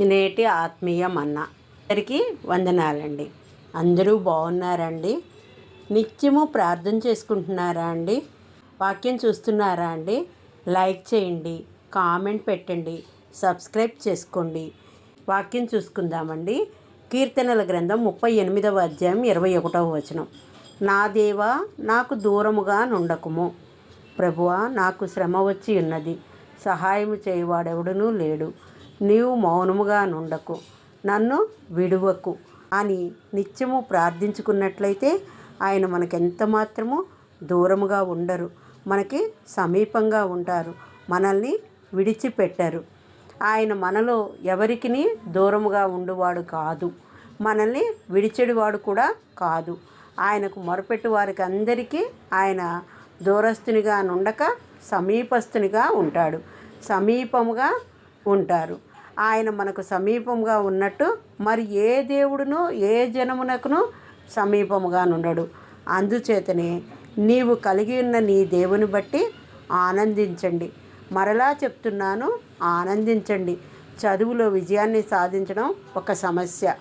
నేటి ఆత్మీయ మన్న. అందరికీ వందనాలండి. అందరూ బాగున్నారండి? నిత్యము ప్రార్థన చేసుకుంటున్నారా అండి? వాక్యం చూస్తున్నారా అండి? లైక్ చేయండి కామెంట్ పెట్టండి సబ్స్క్రైబ్ చేసుకోండి. వాక్యం చూసుకుందామండి. కీర్తనల గ్రంథం ముప్పై ఎనిమిదవ అధ్యాయం ఇరవై ఒకటవ వచనం. నా దేవా నాకు దూరముగా నుండకుము. ప్రభువా నాకు శ్రమ వచ్చి ఉన్నది. సహాయము చేయవాడెవడనూ లేడు. నీవు మౌనముగా నుండకు నన్ను విడువకు అని నిత్యము ప్రార్థించుకున్నట్లయితే ఆయన మనకెంత మాత్రము దూరముగా ఉండరు మనకి సమీపంగా ఉంటారు మనల్ని విడిచిపెట్టరు. ఆయన మనలో ఎవరికిని దూరముగా ఉండువాడు కాదు మనల్ని విడిచెడివాడు కూడా కాదు. ఆయనకు మొరపెట్టు వారికి అందరికీ ఆయన దూరస్తునిగా నుండక సమీపస్తునిగా ఉంటాడు సమీపముగా ఉంటారు. ఆయన మనకు సమీపంగా ఉన్నట్టు మరి ఏ దేవుడును ఏ జనమునకును సమీపముగా నుండడు. అందుచేతనే నీవు కలిగి ఉన్న నీ దేవుని బట్టి ఆనందించండి. మరలా చెప్తున్నాను ఆనందించండి. చదువులో విజయాన్ని సాధించడం ఒక సమస్య.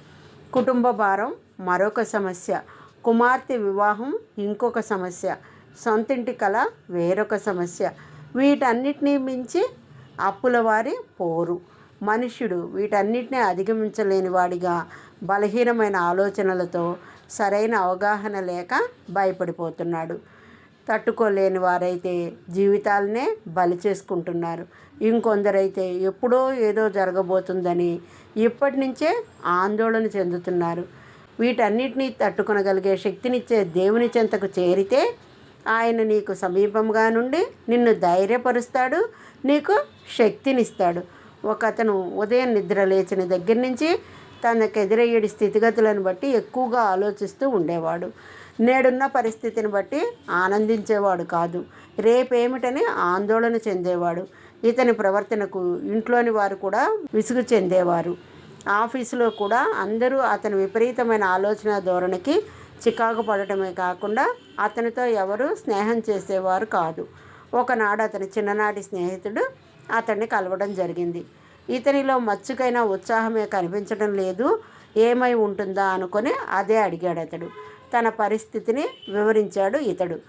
కుటుంబ భారం మరొక సమస్య. కుమార్తె వివాహం ఇంకొక సమస్య. సొంతింటి కళ వేరొక సమస్య. వీటన్నిటినీ మించి అప్పుల వారి పోరు. మనుష్యుడు వీటన్నిటిని అధిగమించలేని వాడిగా బలహీనమైన ఆలోచనలతో సరైన అవగాహన లేక భయపడిపోతున్నాడు. తట్టుకోలేని వారైతే జీవితాలనే బలి చేసుకుంటున్నారు. ఇంకొందరైతే ఎప్పుడో ఏదో జరగబోతుందని ఇప్పటి నుంచే ఆందోళన చెందుతున్నారు. వీటన్నిటినీ తట్టుకొనగలిగే శక్తినిచ్చే దేవుని చెంతకు చేరితే ఆయన నీకు సమీపంగా నుండి నిన్ను ధైర్యపరుస్తాడు నీకు శక్తినిస్తాడు. ఒక అతను ఉదయం నిద్ర లేచిన దగ్గర నుంచి తనకు ఎదురయ్యేడి స్థితిగతులను బట్టి ఎక్కువగా ఆలోచిస్తూ ఉండేవాడు. నేడున్న పరిస్థితిని బట్టి ఆనందించేవాడు కాదు. రేపేమిటని ఆందోళన చెందేవాడు. ఇతని ప్రవర్తనకు ఇంట్లోని వారు కూడా విసుగు చెందేవారు. ఆఫీసులో కూడా అందరూ అతని విపరీతమైన ఆలోచన ధోరణికి చికాకు పడటమే కాకుండా అతనితో ఎవరు స్నేహం చేసేవారు కాదు. ఒకనాడు అతని చిన్ననాటి స్నేహితుడు అతన్ని కలవడం జరిగింది. ఇతనిలో మచ్చుకైన ఉత్సాహమే కనిపించడం లేదు. ఏమై ఉంటుందా అనుకొని అదే అడిగాడు అతడు. తన పరిస్థితిని వివరించాడు ఇతడు.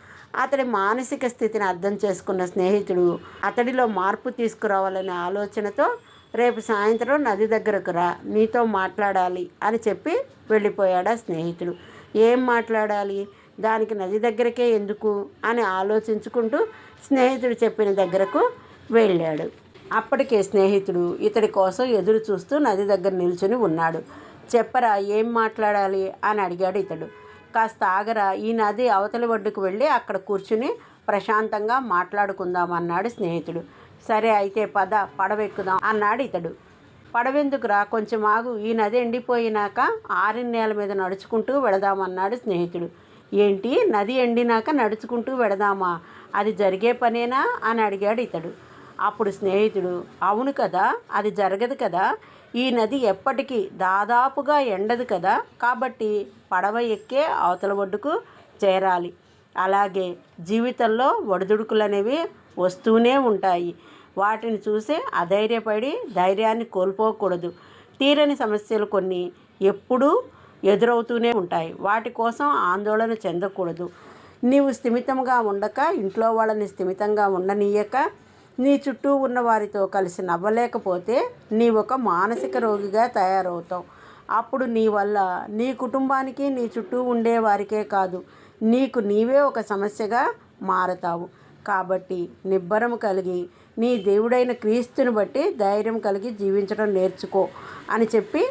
అతడి మానసిక స్థితిని అర్థం చేసుకున్న స్నేహితుడు అతడిలో మార్పు తీసుకురావాలనే ఆలోచనతో రేపు సాయంత్రం నది దగ్గరకు రా నీతో మాట్లాడాలి అని చెప్పి వెళ్ళిపోయాడు ఆ స్నేహితుడు. ఏం మాట్లాడాలి? దానికి నది దగ్గరకే ఎందుకు? అని ఆలోచించుకుంటూ స్నేహితుడు చెప్పిన దగ్గరకు వెళ్ళాడు. అప్పటికే స్నేహితుడు ఇతడి కోసం ఎదురు చూస్తూ నది దగ్గర నిల్చుని ఉన్నాడు. చెప్పరా ఏం మాట్లాడాలి? అని అడిగాడు ఇతడు. కాస్త ఆగరా ఈ నది అవతలి ఒడ్డుకు వెళ్ళి అక్కడ కూర్చుని ప్రశాంతంగా మాట్లాడుకుందాం అన్నాడు స్నేహితుడు. సరే అయితే పద పడవెక్కుదాం అన్నాడు ఇతడు. పడవెందుకురా కొంచెం ఆగు. ఈ నది ఎండిపోయినాక ఆరిన్ నేల మీద నడుచుకుంటూ వెళదామన్నాడు స్నేహితుడు. ఏంటి? నది ఎండినాక నడుచుకుంటూ వెళదామా? అది జరిగే పనేనా? అని అడిగాడు ఇతడు. అప్పుడు స్నేహితుడు అవును కదా అది జరగదు కదా ఈ నది ఎప్పటికీ దాదాపుగా ఎండదు కదా కాబట్టి పడవ ఎక్కే అవతల ఒడ్డుకు చేరాలి. అలాగే జీవితంలో ఒడిదుడుకులు అనేవి వస్తూనే ఉంటాయి. వాటిని చూసి అధైర్యపడి ధైర్యాన్ని కోల్పోకూడదు. తీరని సమస్యలు కొన్ని ఎప్పుడూ ఎదురవుతూనే ఉంటాయి. వాటి కోసం ఆందోళన చెందకూడదు. నీవు స్థిమితంగా ఉండక ఇంట్లో వాళ్ళని స్థిమితంగా ఉండనీయక నీ చుట్టూ ఉన్న వారితో కలిసి నవ్వలేకపోతే నీ ఒక మానసిక రోగిగా తయారవుతావు. అప్పుడు నీ వల్ల నీ కుటుంబానికి నీ చుట్టూ ఉండే వారికే కాదు నీకు నీవే ఒక సమస్యగా మారతావు. కాబట్టి నిబ్బరం కలిగి నీ దేవుడైన క్రీస్తుని బట్టి ధైర్యం కలిగి జీవించడం నేర్చుకో అని చెప్పి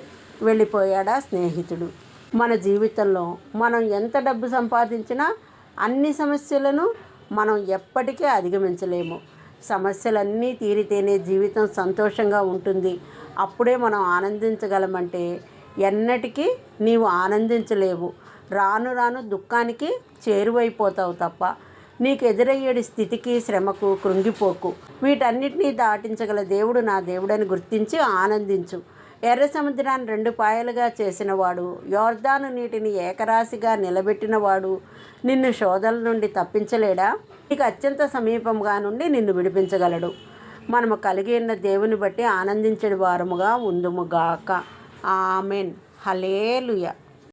వెళ్ళిపోయాడా స్నేహితుడు. మన జీవితంలో మనం ఎంత డబ్బు సంపాదించినా అన్ని సమస్యలను మనం ఎప్పటికీ అధిగమించలేము. సమస్యలన్నీ తీరితేనే జీవితం సంతోషంగా ఉంటుంది. అప్పుడే మనం ఆనందించగలమంటే ఎన్నటికీ నీవు ఆనందించలేవు. రాను రాను దుఃఖానికి చేరువైపోతావు తప్ప నీకు ఎదురయ్యేడి స్థితికి శ్రమకు కృంగిపోకు. వీటన్నిటినీ దాటించగల దేవుడు నా దేవుడని గుర్తించి ఆనందించు. ఎర్ర సముద్రాన్ని రెండు పాయలుగా చేసినవాడు యోర్దాను నీటిని ఏకరాశిగా నిలబెట్టినవాడు నిన్ను శోధల నుండి తప్పించలేడా? నీకు అత్యంత సమీపంగా నుండి నిన్ను విడిపించగలడు. మనము కలిగి ఉన్న దేవుని బట్టి ఆనందించడి వారముగా ఉందుముగాక ఆమెన్. హలేలుయ